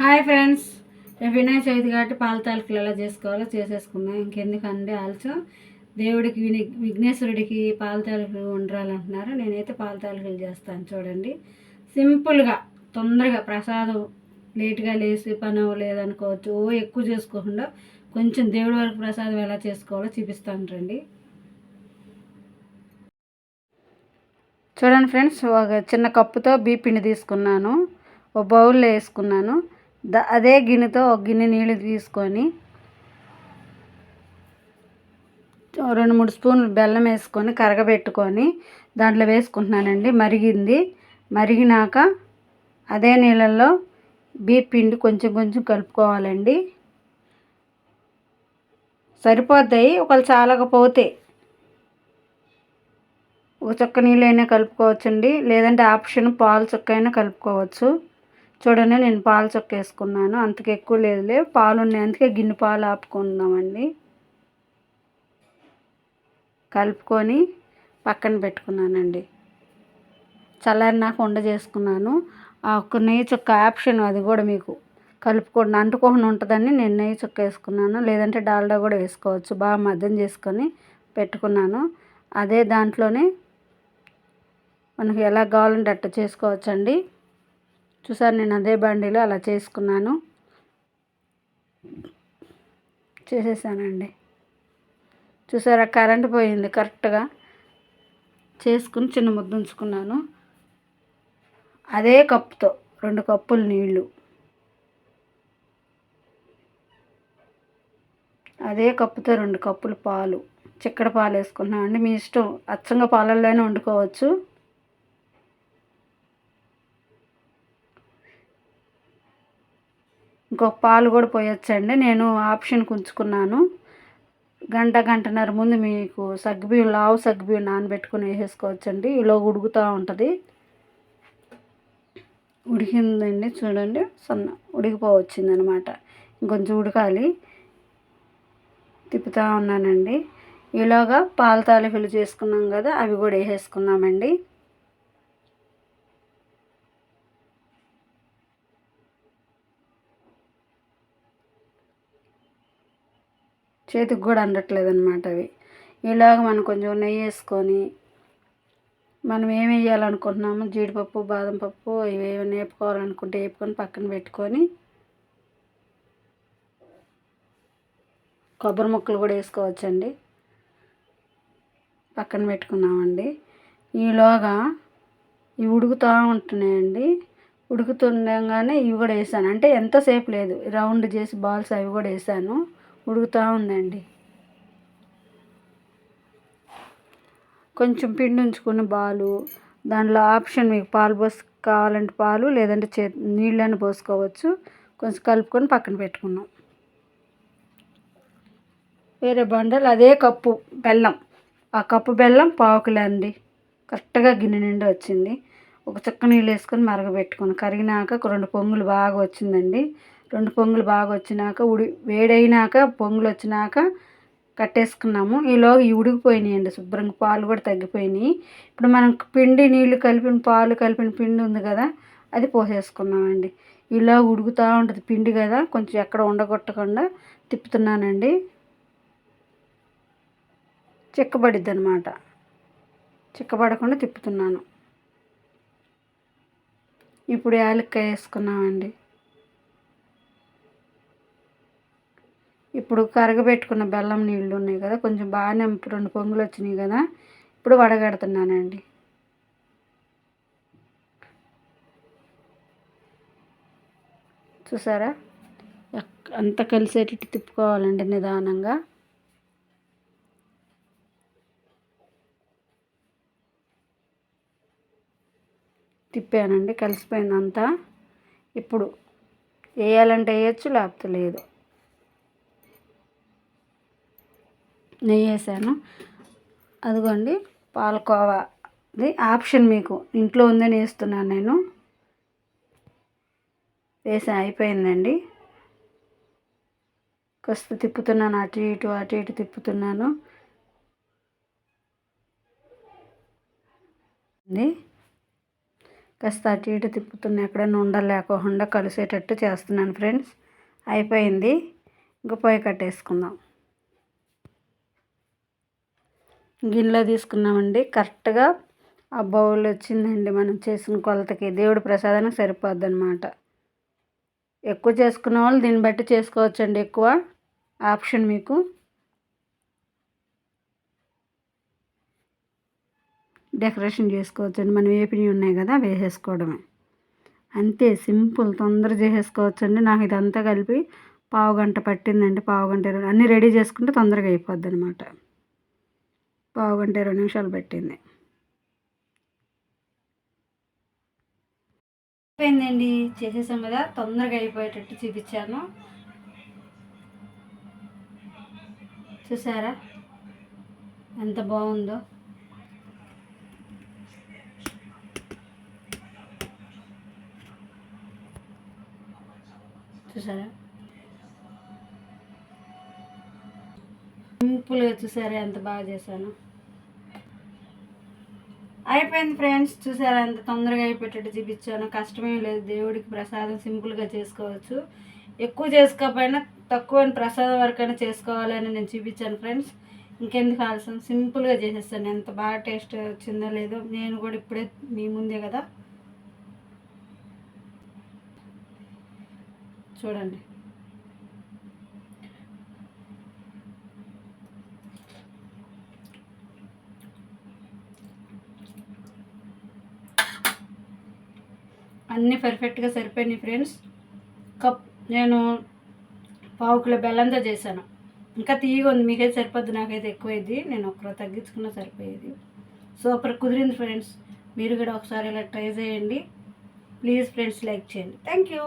Hi friends. Vinayaka Chavithi కాబట్టి పాల తాలికలు ఎలా చేసుకోవాలో చేసేసుకుందాం. ఇంకెందుకండి ఆల్సో దేవుడికి విని- విఘ్నేశ్వరుడికి పాల తాలికలు వండాలంటున్నారు. నేనైతే పాల తాలికలు చేస్తాను చూడండి. సింపుల్గా తొందరగా ప్రసాదం లేట్గా లేచి పని లేదనుకోవచ్చు ఓ ఎక్కువ చేసుకోకుండా కొంచెం దేవుడి వరకు ప్రసాదం ఎలా చేసుకోవాలో చూపిస్తాను రండి. చూడండి ఫ్రెండ్స్ ఒక చిన్న కప్పుతో బీపిండి తీసుకున్నాను. ఒక బౌల్లో వేసుకున్నాను. ద అదే గిన్నెతో ఒక గిన్నె నీళ్ళు తీసుకొని రెండు మూడు స్పూన్లు బెల్లం వేసుకొని కరగబెట్టుకొని దాంట్లో వేసుకుంటున్నానండి. మరిగింది. మరిగినాక అదే నీళ్ళల్లో బీప్ పిండి కొంచెం కొంచెం కలుపుకోవాలండి. సరిపోతాయి. ఒకవేళ చాలకపోతే ఒక చుక్క నీళ్ళైనా కలుపుకోవచ్చండి. లేదంటే ఆప్షన్ పాలు చుక్క అయినా కలుపుకోవచ్చు. చూడండి నేను పాలు చొక్కేసుకున్నాను. అంతకు ఎక్కువ లేదులే పాలు ఉన్నాయి అందుకే గిన్నె పాలు ఆపుకుందామండి. కలుపుకొని పక్కన పెట్టుకున్నానండి. చల్లారినాక ఉండ చేసుకున్నాను. ఆ నెయ్యి చుక్క ఆప్షన్ అది కూడా మీకు కలుపుకోండి. అంటుకోకుండా ఉంటుందని నేను నెయ్యి చుక్క వేసుకున్నాను లేదంటే డాల్డా కూడా వేసుకోవచ్చు. బాగా మద్దం చేసుకొని పెట్టుకున్నాను. అదే దాంట్లోనే మనకు ఎలా కావాలంటే అట్ట చేసుకోవచ్చండి. చూసారు నేను అదే బండిలో అలా చేసుకున్నాను. చేసేసానండి. చూసారా కరెంట్ పోయింది కరెక్ట్గా. చేసుకుని చిన్న ముద్ద ఉంచుకున్నాను. అదే కప్పుతో రెండు కప్పులు నీళ్ళు అదే కప్పుతో రెండు కప్పులు పాలు. చిక్కడ పాలు వేసుకున్నామండి మీ ఇష్టం అచ్చంగా పాలల్లోనే వండుకోవచ్చు. ఇంకొక పాలు కూడా పోయొచ్చండి. నేను ఆప్షన్ ఉంచుకున్నాను. గంట గంటన్నర ముందు మీకు సగ్గుబియ్యం లావు సగ్గుబియ్యం నానబెట్టుకుని వేసేసుకోవచ్చండి. ఇలా ఉడుకుతూ ఉంటుంది. ఉడికిందండి చూడండి. సన్న ఉడికిపోవచ్చింది అనమాట ఇంకొంచెం ఉడకాలి. తిప్పుతూ ఉన్నానండి. ఈలోగా పాల తాలికలు చేసుకున్నాం కదా అవి కూడా వేసేసుకున్నామండి చేతికి కూడా అందట్లేదు అనమాట అవి. ఇలాగ మనం కొంచెం నెయ్యి వేసుకొని మనం ఏమి వేయాలనుకుంటున్నామో జీడిపప్పు బాదం పప్పు ఇవి ఏమైనా వేపుకోవాలనుకుంటే వేపుకొని పక్కన పెట్టుకొని కొబ్బరి ముక్కలు కూడా వేసుకోవచ్చండి. పక్కన పెట్టుకున్నామండి. ఈలోగా ఇవి ఉడుకుతూ ఉంటున్నాయండి. ఉడుకుతుండగానే ఇవి కూడా వేసాను. అంటే ఎంతసేపు లేదు. రౌండ్ చేసి బాల్స్ అవి కూడా వేసాను. ఉడుకుతూ ఉందండి. కొంచెం పిండి ఉంచుకున్న బాలు దాంట్లో ఆప్షన్ మీకు పాలు పోసు కావాలంటే పాలు లేదంటే చే నీళ్ళని పోసుకోవచ్చు. కొంచెం కలుపుకొని పక్కన పెట్టుకున్నాం. వేరే బండలు అదే కప్పు బెల్లం. ఆ కప్పు బెల్లం పావు అండి కరెక్ట్గా గిన్నె నిండా వచ్చింది. ఒక చుక్క నీళ్ళు వేసుకొని మరగబెట్టుకుని కరిగినాక ఒక రెండు పొంగులు బాగా వచ్చిందండి. రెండు పొంగులు బాగా వచ్చినాక ఉడి వేడైనాక పొంగులు వచ్చినాక కట్టేసుకున్నాము. ఈలో ఇవి ఉడికిపోయినాయండి శుభ్రంగా పాలు కూడా తగ్గిపోయినాయి. ఇప్పుడు మనం పిండి నీళ్ళు కలిపిన పాలు కలిపిన పిండి ఉంది కదా అది పోసేసుకున్నామండి. ఇలా ఉడుకుతూ ఉంటుంది పిండి కదా కొంచెం ఎక్కడ ఉండగొట్టకుండా తిప్పుతున్నానండి. చిక్కబడిద్ది అనమాట చిక్కబడకుండా తిప్పుతున్నాను. ఇప్పుడు యాలక్కాయ వేసుకున్నామండి. ఇప్పుడు కరగబెట్టుకున్న బెల్లం నీళ్ళు ఉన్నాయి కదా కొంచెం బాగానే రెండు పొంగులు వచ్చినాయి కదా ఇప్పుడు వడగడుతున్నానండి. చూసారా? అంత అంతా కలిసేటట్టు తిప్పుకోవాలండి నిదానంగా. తిప్పానండి కలిసిపోయిందంతా. ఇప్పుడు వేయాలంటే వేయచ్చు లేకపోతే లేదు. నెయ్యి వేసాను. అదిగోండి పాలకోవా. అది ఆప్షన్ మీకు. ఇంట్లో ఉందని వేస్తున్నాను నేను. వేసా అయిపోయిందండి. కాస్త తిప్పుతున్నాను అటు ఇటు అటు ఇటు తిప్పుతున్నాను. కాస్త అటు ఇటు తిప్పుతున్నా ఎక్కడైనా ఉండలేకోకుండా కలిసేటట్టు చేస్తున్నాను ఫ్రెండ్స్. అయిపోయింది. ఇంక పొయ్యి కట్టేసుకుందాం. గిన్నెలో తీసుకున్నామండి. కరెక్ట్గా ఆ బౌల్ వచ్చిందండి మనం చేసిన కొలతకి. దేవుడి ప్రసాదానికి సరిపోద్ది అనమాట ఎక్కువ చేసుకున్న వాళ్ళు దీన్ని బట్టి చేసుకోవచ్చండి ఎక్కువ ఆప్షన్ మీకు. డెకరేషన్ చేసుకోవచ్చండి. మనం వేపినవి ఉన్నాయి కదా వేసేసుకోవడమే. అంతే సింపుల్ తొందర చేసేసుకోవచ్చండి. నాకు ఇదంతా కలిపి పావు గంట పట్టిందండి. పావు గంట ఇరవై అన్నీ రెడీ చేసుకుంటే తొందరగా అయిపోద్ది అనమాట పావు గంట ఇరవై నిమిషాలు పెట్టింది. అయిపోయిందండి. చేసేసాం కదా తొందరగా అయిపోయేటట్టు చూపించాను. చూసారా? ఎంత బాగుందో. చూసారా? సింపుల్గా చూసారా? ఎంత బాగా చేశాను. అయిపోయింది ఫ్రెండ్స్. చూసారా ఎంత తొందరగా అయిపోయేటట్టు చూపించాను. కష్టమేం లేదు. దేవుడికి ప్రసాదం సింపుల్గా చేసుకోవచ్చు. ఎక్కువ చేసుకోకపోయినా తక్కువ ప్రసాదం వరకైనా చేసుకోవాలని నేను చూపించాను ఫ్రెండ్స్. ఇంకెందుకు ఆలస్యం? సింపుల్గా చేసేస్తాను. ఎంత బాగా టేస్ట్ వచ్చిందో లేదో నేను కూడా ఇప్పుడే మీ ముందే కదా. చూడండి. అన్నీ పర్ఫెక్ట్గా సరిపోయినాయి ఫ్రెండ్స్ కప్ నేను పావు కిలో బెల్లంతో చేశాను. ఇంకా తీయగా ఉంది మీకైతే సరిపోద్ది నాకైతే ఎక్కువైంది నేను ఒక్కరో తగ్గించుకున్నా సరిపోయేది. సూపర్ కుదిరింది ఫ్రెండ్స్ మీరు కూడా ఒకసారి ఇలా ట్రై చేయండి. ప్లీజ్ ఫ్రెండ్స్ లైక్ చేయండి. Thank you